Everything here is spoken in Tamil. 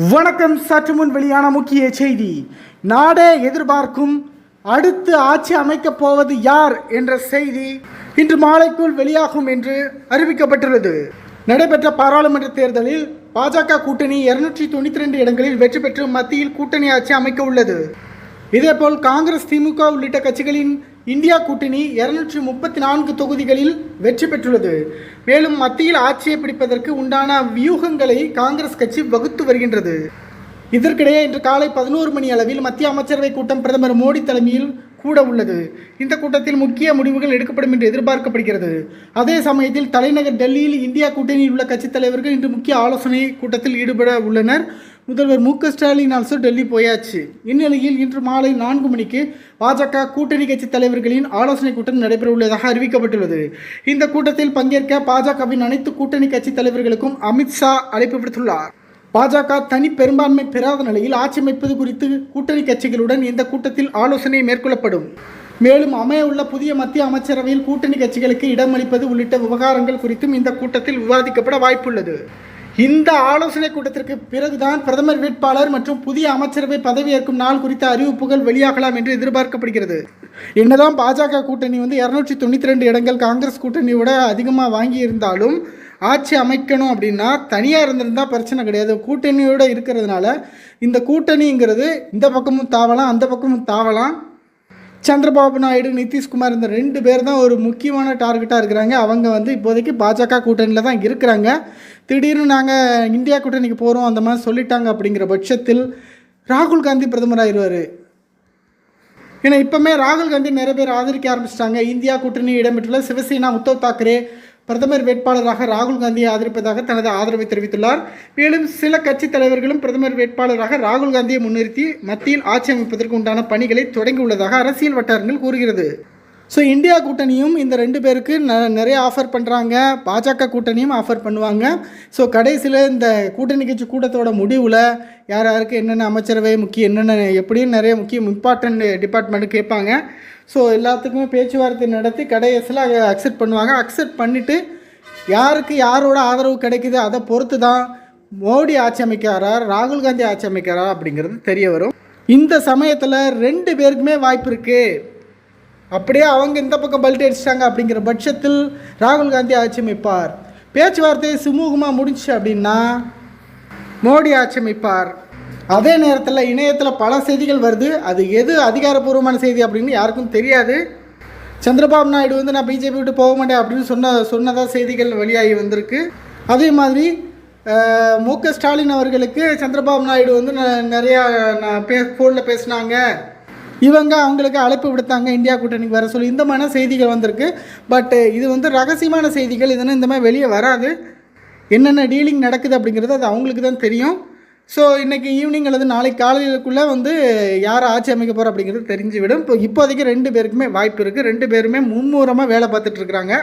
வணக்கம் சற்று முன் வெளியான முக்கிய செய்தி. நாடே எதிர்பார்க்கும் அடுத்து ஆட்சி அமைக்கப் போவது யார் என்ற செய்தி இன்று மாலைக்குள் வெளியாகும் என்று அறிவிக்கப்பட்டுள்ளது. நடைபெற்ற பாராளுமன்ற தேர்தலில் பாஜக கூட்டணி இருநூற்றி தொண்ணூற்றி ரெண்டு இடங்களில் வெற்றி பெற்று மத்தியில் கூட்டணி ஆட்சி அமைக்க உள்ளது. இதேபோல் காங்கிரஸ் திமுக உள்ளிட்ட கட்சிகளின் இந்தியா கூட்டணி இருநூற்றி முப்பத்தி நான்கு தொகுதிகளில் வெற்றி பெற்றுள்ளது. மேலும் மத்தியில் ஆட்சியை பிடிப்பதற்கு உண்டான வியூகங்களை காங்கிரஸ் கட்சி வகுத்து வருகின்றது. இதற்கிடையே இன்று காலை பதினோரு மணி அளவில் மத்திய அமைச்சரவை கூட்டம் பிரதமர் மோடி தலைமையில் கூட உள்ளது. இந்த கூட்டத்தில் முக்கிய முடிவுகள் எடுக்கப்படும் என்று எதிர்பார்க்கப்படுகிறது. அதே சமயத்தில் தலைநகர் டெல்லியில் இந்தியா கூட்டணியில் உள்ள கட்சித் தலைவர்கள் இன்று முக்கிய ஆலோசனை கூட்டத்தில் ஈடுபட உள்ளனர். முதல்வர் மு க ஸ்டாலின் ஆல்சோ டெல்லி போயாச்சு. இந்நிலையில் இன்று மாலை நான்கு மணிக்கு பாஜக கூட்டணி கட்சி தலைவர்களின் ஆலோசனை கூட்டம் நடைபெற உள்ளதாக அறிவிக்கப்பட்டுள்ளது. இந்த கூட்டத்தில் பங்கேற்க பாஜகவின் அனைத்து கூட்டணி கட்சி தலைவர்களுக்கும் அமித்ஷா அழைப்பு விடுத்துள்ளார். பாஜக தனி பெரும்பான்மை பெறாத நிலையில் ஆட்சி அமைப்பது குறித்து கூட்டணி கட்சிகளுடன் இந்த கூட்டத்தில் ஆலோசனை மேற்கொள்ளப்படும். மேலும் அமையவுள்ள புதிய மத்திய அமைச்சரவையில் கூட்டணி கட்சிகளுக்கு இடமளிப்பது உள்ளிட்ட விவகாரங்கள் குறித்தும் இந்த கூட்டத்தில் விவாதிக்கப்பட வாய்ப்புள்ளது. இந்த ஆலோசனை கூட்டத்திற்கு பிறகுதான் பிரதமர் வேட்பாளர் மற்றும் புதிய அமைச்சரவை பதவியேற்கும் நாள் குறித்த அறிவிப்புகள் வெளியாகலாம் என்று எதிர்பார்க்கப்படுகிறது. என்னதான் பாஜக கூட்டணி வந்து இரநூற்றி தொண்ணூற்றி ரெண்டு இடங்கள் காங்கிரஸ் கூட்டணியோட அதிகமாக வாங்கி இருந்தாலும் ஆட்சி அமைக்கணும் அப்படின்னா தனியாக இருந்திருந்தால் பிரச்சனை கிடையாது. கூட்டணியோடு இருக்கிறதுனால இந்த கூட்டணிங்கிறது இந்த பக்கமும் தாவலாம் அந்த பக்கமும் தாவலாம். சந்திரபாபு நாயுடு நிதிஷ்குமார் இந்த ரெண்டு பேர் தான் ஒரு முக்கியமான டார்கெட்டாக இருக்கிறாங்க. அவங்க வந்து இப்போதைக்கு பாஜக கூட்டணியில் தான் இருக்கிறாங்க. திடீர்னு நாங்கள் இந்தியா கூட்டணிக்கு போகிறோம் அந்த மாதிரி சொல்லிட்டாங்க அப்படிங்கிற பட்சத்தில் ராகுல் காந்தி பிரதமராகிடுவார் ஏன்னா இப்போமே ராகுல் காந்தி நிறைய பேர் ஆதரிக்க ஆரம்பிச்சிட்டாங்க. இந்தியா கூட்டணி இடம்பெற்றுள்ள சிவசேனா உத்தவ் தாக்கரே பிரதமர் வேட்பாளராக ராகுல் காந்தியை ஆதரிப்பதாக தனது ஆதரவை தெரிவித்துள்ளார். மேலும் சில கட்சித் தலைவர்களும் பிரதமர் வேட்பாளராக ராகுல் காந்தியை முன்னிறுத்தி மத்தியில் ஆட்சி அமைப்பதற்கு உண்டான பணிகளை தொடங்கியுள்ளதாக அரசியல் வட்டாரங்கள் கூறுகிறது. ஸோ இந்தியா கூட்டணியும் இந்த ரெண்டு பேருக்கு ந நிறைய ஆஃபர் பண்ணுறாங்க பாஜக கூட்டணியும் ஆஃபர் பண்ணுவாங்க. ஸோ கடைசியில் இந்த கூட்டணி கட்சி கூட்டத்தோட முடிவில் யார் யாருக்கு என்னென்ன அமைச்சரவை முக்கிய என்னென்ன எப்படின்னு நிறைய முக்கிய இம்பார்ட்டன்ட் டிபார்ட்மெண்ட் கேட்பாங்க. ஸோ எல்லாத்துக்குமே பேச்சுவார்த்தை நடத்தி கடைசியில் அக்செப்ட் பண்ணுவாங்க. அக்செப்ட் பண்ணிவிட்டு யாருக்கு யாரோட ஆதரவு கிடைக்குது அதை பொறுத்து தான் மோடி ஆட்சி அமைக்கிறாரா ராகுல் காந்தி ஆட்சி அமைக்கிறாரா அப்படிங்கிறது தெரிய வரும். இந்த சமயத்தில் ரெண்டு பேருக்குமே வாய்ப்பு இருக்குது அப்படியே அவங்க இந்த பக்கம் பல்ட்டு அடிச்சிட்டாங்க அப்படிங்கிற பட்சத்தில் ராகுல் காந்தி ஆட்சி அமைப்பார் பேச்சுவார்த்தை சுமூகமாக முடிஞ்சுச்சு அப்படின்னா மோடி ஆட்சி அமைப்பார் அதே நேரத்தில் இணையத்தில் பல செய்திகள் வருது. அது எது அதிகாரப்பூர்வமான செய்தி அப்படின்னு யாருக்கும் தெரியாது. சந்திரபாபு நாயுடு வந்து நான் பிஜேபி விட்டு போக மாட்டேன் அப்படின்னு சொன்ன சொன்னதாக செய்திகள் வெளியாகி வந்திருக்கு. அதே மாதிரி மு க ஸ்டாலின் அவர்களுக்கு சந்திரபாபு நாயுடு வந்து ந- நிறையா நான் பே ஃபோனில் பேசினாங்க. இவங்க அவங்களுக்கு அழைப்பு விடுத்தாங்க இந்தியா கூட்டணிக்கு வர சொல்லி. இந்த மாதிரி செய்திகள் வந்திருக்கு. பட் இது வந்து ரகசியமான செய்திகள். இதெல்லாம் இந்த மாதிரி வெளியே வராது. என்னென்ன டீலிங் நடக்குது அப்படிங்கிறது அது அவங்களுக்கு தான் தெரியும். ஸோ இன்றைக்கி ஈவினிங் அல்லது நாளை காலையிலுக்குள்ளே வந்து யார் ஆட்சி அமைக்க போகிறோம் அப்படிங்கிறது தெரிஞ்சுவிடும். இப்போ இப்போதைக்கு ரெண்டு பேருக்குமே வாய்ப்பு இருக்குது ரெண்டு பேருமே மும்முரமாக வேலை பார்த்துட்ருக்குறாங்க